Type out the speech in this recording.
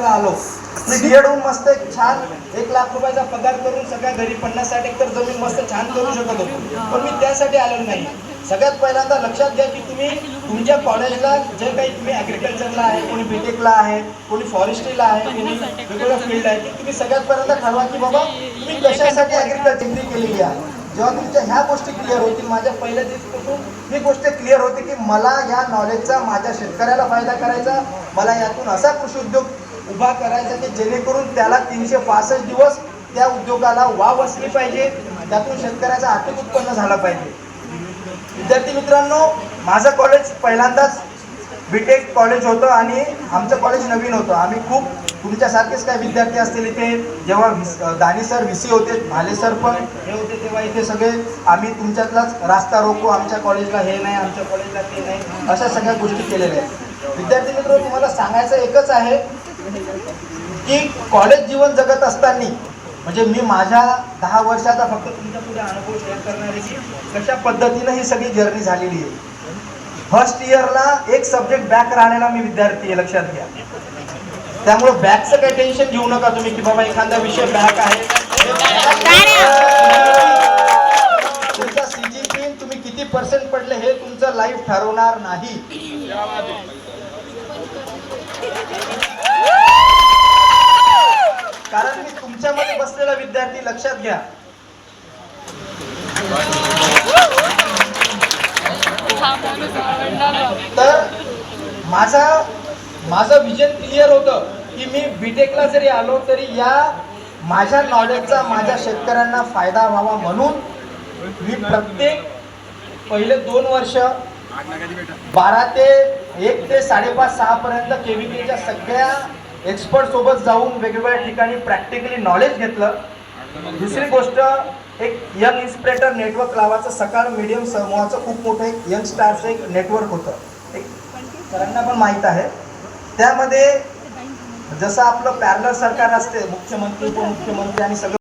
सेक्टरला आलो. बीएड होऊन मस्त एक छान एक लाख रुपयाचा पगार करून सगळ्या घरी पन्नास साठ एकर जमीन मस्त छान करू शकत होतो. पण मी त्यासाठी आलेलो नाही. सगळ्यात पहिल्यांदा लक्षात घ्या की तुम्ही तुमच्या कॉलेजला जे काही तुम्ही ॲग्रिकल्चरला आहे कोणी बीटेकला आहे कोणी फॉरेस्ट्रीला आहे कोणी वेगवेगळ्या फील्ड आहे की तुम्ही सगळ्यात पहिल्यांदा ठरवा की बाबा तुम्ही कशासाठी ॲग्रिकल्चर डिग्री केलेली आहे? जेव्हा तुमच्या ह्या गोष्टी क्लिअर होतील माझ्या पहिल्या दिवसापासून ही गोष्ट क्लिअर होती की मला या नॉलेजचा माझ्या शेतकऱ्याला फायदा करायचा मला यातून असा कृषी उद्योग उभा करायचा की जेणेकरून त्याला तीनशे पासष्ट दिवस त्या उद्योगाला वाव असली पाहिजे. त्यातून शेतकऱ्याचं आर्थिक उत्पन्न झालं पाहिजे. विद्यार्थी मित्रांनो माझं कॉलेज पहिल्यांदाच बीटेक कॉलेज होतं आणि आमचं कॉलेज नवीन होतं. आम्ही खूप तुमच्यासारखेच काही विद्यार्थी असतील इथे. जेव्हा विस- दानी सर व्ही सी होते भाले सर पण हे होते तेव्हा इथे सगळे. आम्ही तुमच्यातलाच रास्ता रोको आमच्या कॉलेजला हे नाही आमच्या कॉलेजला ते नाही अशा सगळ्या गोष्टी केलेल्या आहेत. विद्यार्थी मित्र तुम्हाला सांगायचं एकच आहे. की कॉलेज जीवन जगत असताना म्हणजे मी माझ्या दहा वर्षाचा फक्त तुमच्यापुढे अनुभव शेअर करणार आहे की कशा पद्धतीनं ही सगळी जर्नी झालेली आहे. फर्स्ट इयरला एक सब्जेक्ट बॅक राहण्याला मी विद्यार्थी आहे लक्षात घ्या. त्यामुळे बॅकचं काही टेन्शन घेऊ नका तुम्ही की बाबा एखादा विषय बॅक आहे. तुमचा सीजीपी तुम्ही किती पर्सेंट पडले हे तुमचं लाईफ ठरवणार नाही कारण मी असलेला विद्यार्थी लक्षात घ्या. तर माझा माझं विजन क्लिअर होतं की मी बीटेकला जरी आलो तरी या माझ्या नॉलेजचा माझ्या शेतकऱ्यांना फायदा व्हावा म्हणून मी प्रत्येक पहिले दोन वर्ष बारा ते एक ते साडेपाच सहा पर्यंत केव्हीकेच्या सगळ्या एक्सपर्ट सोबत जाऊन वेगवेगळ्या ठिकाणी प्रॅक्टिकली नॉलेज घेतलं. दुसरी गोष्ट एक यंग इन्स्पिरेटर नेटवर्क नावाचं सकाळ मीडियम समूहाचं खूप मोठं एक यंग स्टारचं एक नेटवर्क होतं. एक सरांना पण माहीत आहे. त्यामध्ये जसं आपलं पॅरलर सरकार असते मुख्यमंत्री उपमुख्यमंत्री आणि सगळं